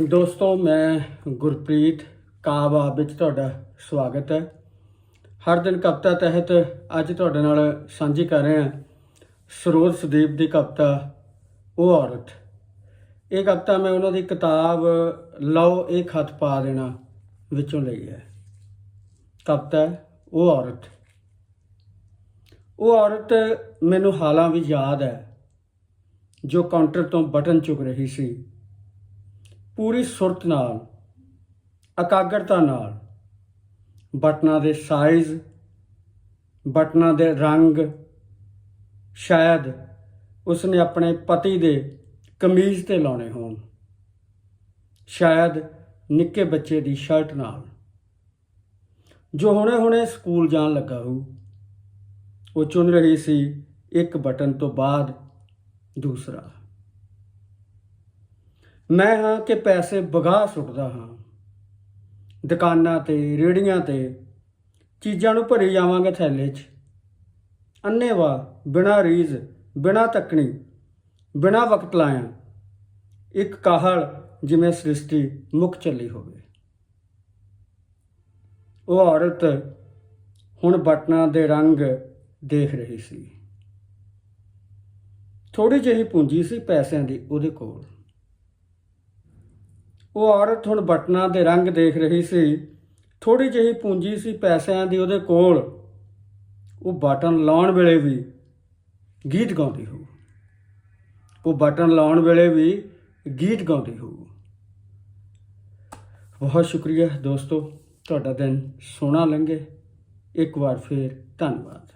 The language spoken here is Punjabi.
ਦੋਸਤੋ, ਮੈਂ ਗੁਰਪ੍ਰੀਤ ਕਾਬਾ ਵਿੱਚ ਤੁਹਾਡਾ ਸਵਾਗਤ ਹੈ। ਹਰ ਦਿਨ ਕਵਿਤਾ ਤਹਿਤ ਅੱਜ ਤੁਹਾਡੇ ਨਾਲ ਸਾਂਝੀ ਕਰ ਰਹੇ ਹਾਂ। ਸਰੋਜ ਸਦੀਪ ਦੀ ਕਵਿਤਾ, ਉਹ ਔਰਤ। ਇਹ ਕਵਿਤਾ ਮੈਂ ਉਹਨਾਂ ਦੀ ਕਿਤਾਬ, ਲਓ ਇਹ ਖਤ ਪਾ ਦੇਣਾ, ਵਿੱਚੋਂ ਲਈ ਹੈ। ਕਵਿਤਾ, ਉਹ ਔਰਤ। ਉਹ ਔਰਤ ਮੈਨੂੰ ਹਾਲਾਂ ਵੀ ਯਾਦ ਹੈ, ਜੋ ਕਾਊਂਟਰ ਤੋਂ ਬਟਨ ਚੁੱਕ ਰਹੀ ਸੀ। ਪੂਰੀ ਸੁਰਤ ਨਾਲ, ਇਕਾਗਰਤਾ ਨਾਲ, ਬਟਨਾਂ ਦੇ ਸਾਈਜ਼ ਬਟਨਾਂ ਦੇ ਰੰਗ, ਸ਼ਾਇਦ ਉਸਨੇ ਆਪਣੇ ਪਤੀ ਦੇ ਕਮੀਜ਼ ਤੇ ਲਾਉਣੇ ਹੋਣ, ਸ਼ਾਇਦ ਨਿੱਕੇ ਬੱਚੇ ਦੀ ਸ਼ਰਟ ਨਾਲ। ਜੋ ਹੁਣੇ-ਹੁਣੇ ਸਕੂਲ ਜਾਣ ਲੱਗਾ ਹੋ ਉਹ ਚੁਣ ਰਹੀ ਸੀ ਇੱਕ ਬਟਨ ਤੋਂ ਬਾਅਦ ਦੂਸਰਾ। ਮੈਂ ਹਾਂ ਕਿ ਪੈਸੇ ਬਗਾ ਸੁੱਟਦਾ ਹਾਂ। ਦੁਕਾਨਾਂ ਤੇ ਰੇੜੀਆਂ ਤੇ, ਚੀਜ਼ਾਂ ਨੂੰ ਭਰੀ ਜਾਵਾਂਗੇ ਥੈਲੇ 'ਚ। ਅੰਨੇਵਾ ਬਿਨਾਂ ਰੀਜ਼, ਬਿਨਾਂ ਤੱਕਣੀ, ਬਿਨਾਂ ਵਕਤ ਲਾਇਆ, ਇੱਕ ਕਾਹਲ ਜਿਵੇਂ ਸ੍ਰਿਸ਼ਟੀ ਮੁੱਕ ਚੱਲੀ ਹੋਵੇ। ਉਹ ਔਰਤ ਹੁਣ ਬਟਨਾਂ ਦੇ ਰੰਗ ਦੇਖ ਰਹੀ ਸੀ। ਥੋੜੀ ਜਿਹੀ ਪੂੰਜੀ ਸੀ ਪੈਸਿਆਂ ਦੀ ਉਹਦੇ ਕੋਲ। ਉਹ ਔਰਤ ਹੁਣ ਬਟਨਾਂ ਦੇ ਰੰਗ ਦੇਖ ਰਹੀ ਸੀ। ਥੋੜੀ ਜਿਹੀ ਪੂੰਜੀ ਸੀ ਪੈਸਿਆਂ ਦੀ ਉਹਦੇ ਕੋਲ। ਉਹ ਬਟਨ ਲਾਉਣ ਵੇਲੇ ਵੀ ਗੀਤ ਗਾਉਂਦੀ ਹੋਊ। ਉਹ ਬਟਨ ਲਾਉਣ ਵੇਲੇ ਵੀ ਗੀਤ ਗਾਉਂਦੀ ਹੋਊ। ਬਹੁਤ ਸ਼ੁਕਰੀਆ ਦੋਸਤੋ, ਤੁਹਾਡਾ ਦਿਨ ਸੋਹਣਾ ਲੰਘੇ। ਇੱਕ ਵਾਰ ਫੇਰ ਧੰਨਵਾਦ।